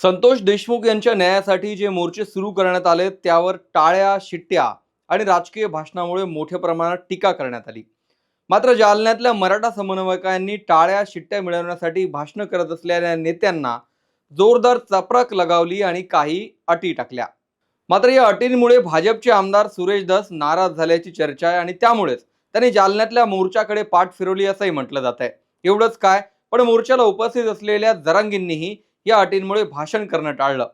संतोष देशमुख यांच्या न्यायासाठी जे मोर्चे सुरू करण्यात आले त्यावर टाळ्या शिट्ट्या आणि राजकीय भाषणामुळे मोठ्या प्रमाणात टीका करण्यात आली. मात्र जालन्यातल्या मराठा समन्वयकांनी टाळ्या शिट्ट्या मिळवण्यासाठी भाषणं करत असलेल्या नेत्यांना जोरदार चपराक लगावली आणि काही अटी टाकल्या. मात्र या अटींमुळे भाजपचे आमदार सुरेश दस नाराज झाल्याची चर्चा आहे आणि त्यामुळेच त्यांनी जालन्यातल्या मोर्चाकडे पाठ फिरवली असंही म्हटलं जात आहे एवढंच काय पण मोर्चाला उपस्थित असलेल्या जरांगींनीही या अटींमुळे भाषण करणं टाळलं.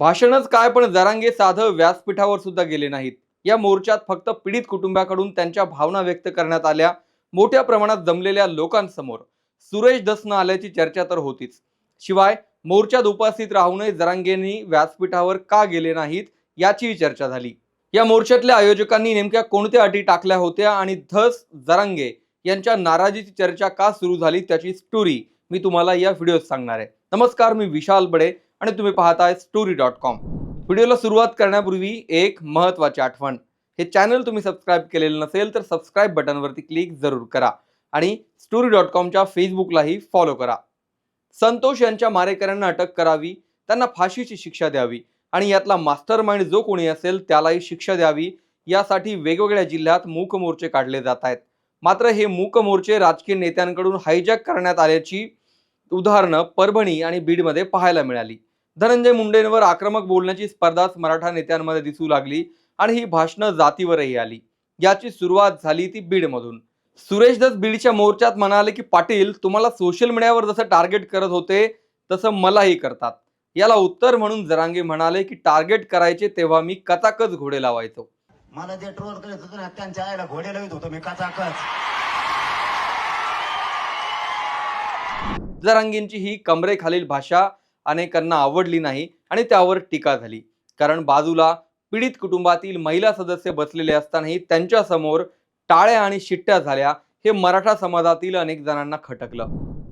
भाषणच काय पण जरांगे साधं व्यासपीठावर सुद्धा गेले नाहीत. या मोर्चात फक्त पीडित कुटुंबाकडून त्यांच्या भावना व्यक्त करण्यात आल्या मोठ्या प्रमाणात जमलेल्या लोकांसमोर. सुरेश दसनं आल्याची चर्चा तर होतीच. शिवाय मोर्चात उपस्थित राहूनही जरांगेंनी व्यासपीठावर का गेले नाहीत याचीही चर्चा झाली. या मोर्चातल्या आयोजकांनी नेमक्या कोणत्या अटी टाकल्या होत्या आणि धस जरांगे यांच्या नाराजीची चर्चा का सुरू झाली त्याची स्टोरी मी तुम्हाला या व्हिडिओत सांगणार आहे. नमस्कार मी विशाल बडे आणि तुम्ही पाहताय स्टोरी डॉट कॉम व्हिडिओला सुरुवात करण्यापूर्वी एक महत्त्वाची आठवण. हे चॅनल तुम्ही सबस्क्राईब केलेलं नसेल तर सबस्क्राईब बटनवरती क्लिक जरूर करा आणि स्टोरी डॉट कॉमच्या फेसबुकलाही फॉलो करा. संतोष यांच्या मारेकऱ्यांना अटक करावी त्यांना फाशीची शिक्षा द्यावी आणि यातला मास्टर माइंड जो कोणी असेल त्यालाही शिक्षा द्यावी यासाठी वेगवेगळ्या जिल्ह्यात मूक मोर्चे काढले जात आहेत. मात्र हे मूक मोर्चे राजकीय नेत्यांकडून हायजॅक करण्यात आल्याची उदाहरणं परभणी आणि बीडमध्ये पाहायला मिळाली. धनंजय मुंडेंवर आक्रमक बोलण्याची स्पर्धाच मराठा नेत्यांमध्ये दिसू लागली आणि ही भाषणं जातीवरही आली. याची सुरुवात झाली ती बीडमधून. सुरेश दस बीडच्या मोर्चात म्हणाले की पाटील तुम्हाला सोशल मीडियावर जसं टार्गेट करत होते तसं मलाही करतात. याला उत्तर म्हणून जरांगे म्हणाले की टार्गेट करायचे तेव्हा मी कचाकच घोडे लावायचो. मला जे ट्रोल करत होतो ना त्यांच्या आईला घोडे लावित होतो मी कचाकच. जरांगींची ही कमरेखालील भाषा अनेकांना आवडली नाही आणि त्यावर टीका झाली. कारण बाजूला पीडित कुटुंबातील महिला सदस्य बसलेले असतानाही त्यांच्यासमोर टाळ्या आणि शिट्ट्या झाल्या हे मराठा समाजातील अनेक जणांना खटकलं.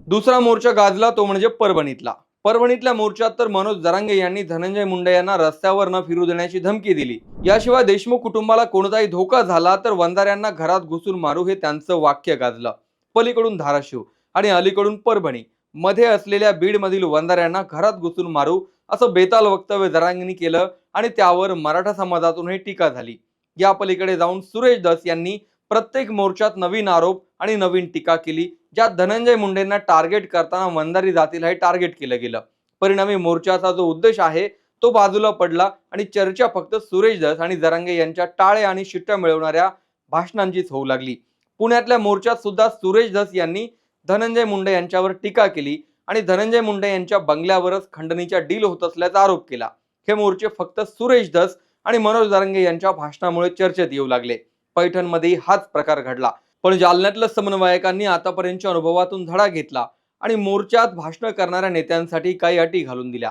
दुसरा मोर्चा गाजला तो म्हणजे परभणीतला. परभणीतल्या मोर्चात तर मनोज जरांगे यांनी धनंजय मुंडे यांना रस्त्यावर न फिरू देण्याची धमकी दिली. याशिवाय देशमुख कुटुंबाला कोणताही धोका झाला तर वंजाऱ्यांना घरात घुसून मारू हे त्यांचं वाक्य गाजलं. पलीकडून धाराशिव आणि अलीकडून परभणी. मध्ये असलेल्या बीडमधील वंधाऱ्यांना घरात घुसून मारू असं बेताल वक्तव्य जरांगींनी केलं आणि त्यावर मराठा समाजातूनही टीका झाली. या पलीकडे जाऊन सुरेश दस यांनी प्रत्येक मोर्चात नवीन आरोप आणि नवीन टीका केली ज्यात धनंजय मुंडेंना टार्गेट करताना वंधारी जातीलाही टार्गेट केलं गेलं. परिणामी मोर्चाचा जो उद्देश आहे तो बाजूला पडला आणि चर्चा फक्त सुरेश दस आणि जरांगे यांच्या टाळे आणि शिट्ट्या मिळवणाऱ्या भाषणांचीच होऊ लागली. पुण्यातल्या मोर्चात सुद्धा सुरेश दस यांनी धनंजय मुंडे यांच्यावर टीका केली आणि धनंजय मुंडे यांच्या बंगल्यावरच खंडणीच्या डील होत असल्याचा आरोप केला. हे मोर्चे फक्त सुरेश धस आणि मनोज दारंगे यांच्या भाषणामुळे चर्चेत येऊ लागले. पैठणमध्येही हाच प्रकार घडला. पण जालन्यातल्या समन्वयकांनी आतापर्यंतच्या अनुभवातून धडा घेतला आणि मोर्चात भाषण करणाऱ्या नेत्यांसाठी काही अटी घालून दिल्या.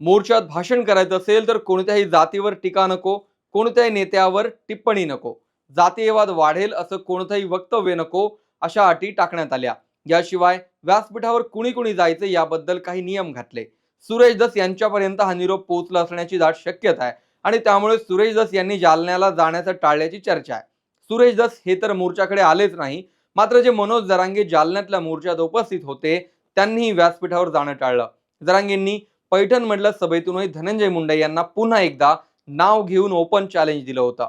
मोर्चात भाषण करायचं असेल तर कोणत्याही जातीवर टीका नको कोणत्याही नेत्यावर टिप्पणी नको. जातीयवाद वाढेल असं कोणतंही वक्तव्य नको अशा अटी टाकण्यात आल्या. याशिवाय व्यासपीठावर कुणी कुणी जायचे याबद्दल काही नियम घातले. सुरेश दस यांच्यापर्यंत हा निरोप पोहोचला असण्याची दाट शक्यता आहे आणि त्यामुळे सुरेश दस यांनी जालन्याला जाण्याचं टाळल्याची चर्चा आहे. सुरेश दस हे तर मोर्चाकडे आलेच नाही मात्र जे मनोज जरांगे जालन्यातल्या मोर्चात उपस्थित होते त्यांनीही व्यासपीठावर जाणं टाळलं. जरांगेंनी पैठणमधल्या सभेतूनही धनंजय मुंडे यांना पुन्हा एकदा नाव घेऊन ओपन चॅलेंज दिलं होतं.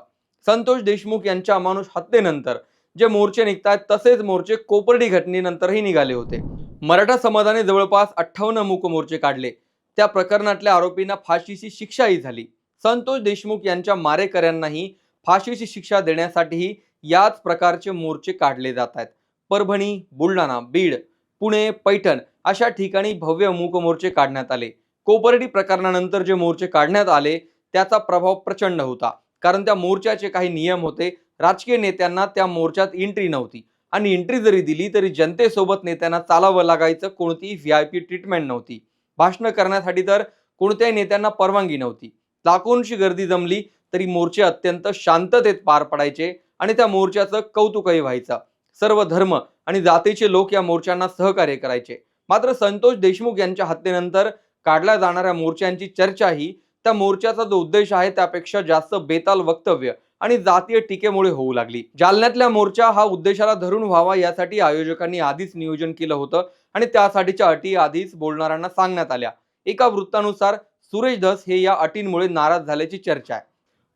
संतोष देशमुख यांच्या अमानुष हत्येनंतर जे मोर्चे निघतात तसेच मोर्चे कोपर्डी घटनेनंतरही निघाले होते. मराठा समाजाने जवळपास अठ्ठावन्न मूक मोर्चे काढले. त्या प्रकरणातल्या आरोपींना फाशीची शिक्षाही झाली. संतोष देशमुख यांच्या मारेकऱ्यांनाही फाशीची शिक्षा देण्यासाठीही याच प्रकारचे मोर्चे काढले जात आहेत परभणी बुलढाणा बीड पुणे पैठण अशा ठिकाणी भव्य मूक मोर्चे काढण्यात आले. कोपर्डी प्रकरणानंतर जे मोर्चे काढण्यात आले त्याचा प्रभाव प्रचंड होता. कारण त्या मोर्चाचे काही नियम होते. राजकीय नेत्यांना त्या मोर्चात एंट्री नव्हती. आणि एंट्री जरी दिली तरी जनतेसोबत नेत्यांना चालावं लागायचं. कोणतीही व्ही आय पी ट्रीटमेंट नव्हती. भाषणं करण्यासाठी तर कोणत्याही नेत्यांना परवानगी नव्हती. लाखोंची गर्दी जमली तरी मोर्चे अत्यंत शांततेत पार पडायचे आणि त्या मोर्चाचं कौतुकही व्हायचं. सर्व धर्म आणि जातीचे लोक या मोर्चांना सहकार्य करायचे. मात्र संतोष देशमुख यांच्या हत्येनंतर काढल्या जाणाऱ्या मोर्चांची चर्चा ही त्या मोर्चाचा जो उद्देश आहे त्यापेक्षा जास्त बेताल वक्तव्य आणि जातीय टीकेमुळे होऊ लागली. जालन्यातल्या मोर्चा हा उद्देशाला धरून व्हावा यासाठी आयोजकांनी आधीच नियोजन केलं होतं आणि त्यासाठीच्या अटी आधीच बोलणाऱ्यांना सांगण्यात आल्या. एका वृत्तानुसार सुरेश धस हे या अटींमुळे नाराज झाल्याची चर्चा आहे.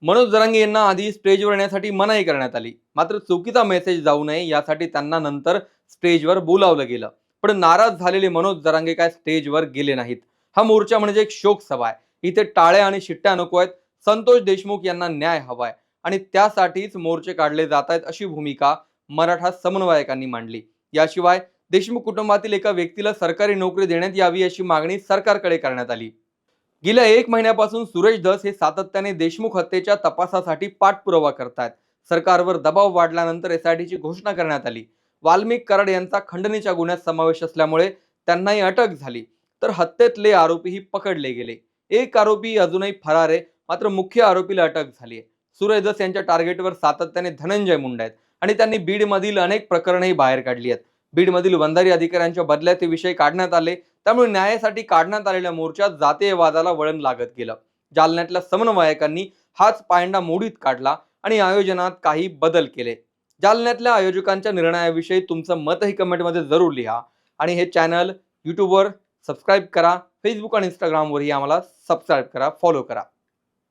मनोज जरांगे यांना आधी स्टेजवर येण्यासाठी मनाई करण्यात आली. मात्र चुकीचा मेसेज जाऊ नये यासाठी त्यांना नंतर स्टेजवर बोलावलं गेलं. पण नाराज झालेले मनोज जरांगे काय स्टेजवर गेले नाहीत. हा मोर्चा म्हणजे एक शोक सभा आहे. इथे टाळ्या आणि शिट्ट्या नको आहेत. संतोष देशमुख यांना न्याय हवाय. आणि त्यासाठीच मोर्चे काढले जात आहेत अशी भूमिका मराठा समन्वयकांनी मांडली. याशिवाय देशमुख कुटुंबातील एका व्यक्तीला सरकारी नोकरी देण्यात यावी अशी मागणी सरकारकडे करण्यात आली. गेल्या एक महिन्यापासून सुरेश धस हे सातत्याने देशमुख हत्येच्या तपासासाठी पाठपुरावा करतायत. सरकारवर दबाव वाढल्यानंतर एसआयटीची घोषणा करण्यात आली. वाल्मिक कराड यांचा खंडणीच्या गुन्ह्यात समावेश असल्यामुळे त्यांनाही अटक झाली. तर हत्येतले आरोपीही पकडले गेले. एक आरोपी अजूनही फरार आहे. मात्र मुख्य आरोपीला अटक झाली आहे. सुरेश दस यांच्या टार्गेटवर सातत्याने धनंजय मुंडा आहेत आणि त्यांनी बीडमधील अनेक प्रकरणंही बाहेर काढली आहेत. बीडमधील बंधारी अधिकाऱ्यांच्या बदल्यात हे विषय काढण्यात आले. त्यामुळे न्यायासाठी काढण्यात आलेल्या मोर्चात जातीयवादाला वळण लागत गेलं. जालन्यातल्या समन्वयकांनी हाच पायंडा मोडीत काढला आणि आयोजनात काही बदल केले. जालन्यातल्या आयोजकांच्या निर्णयाविषयी तुमचं मतही कमेंटमध्ये जरूर लिहा आणि हे चॅनल यूट्यूबवर सबस्क्राईब करा. फेसबुक आणि इंस्टाग्रामवरही आम्हाला सबस्क्राईब करा. फॉलो करा.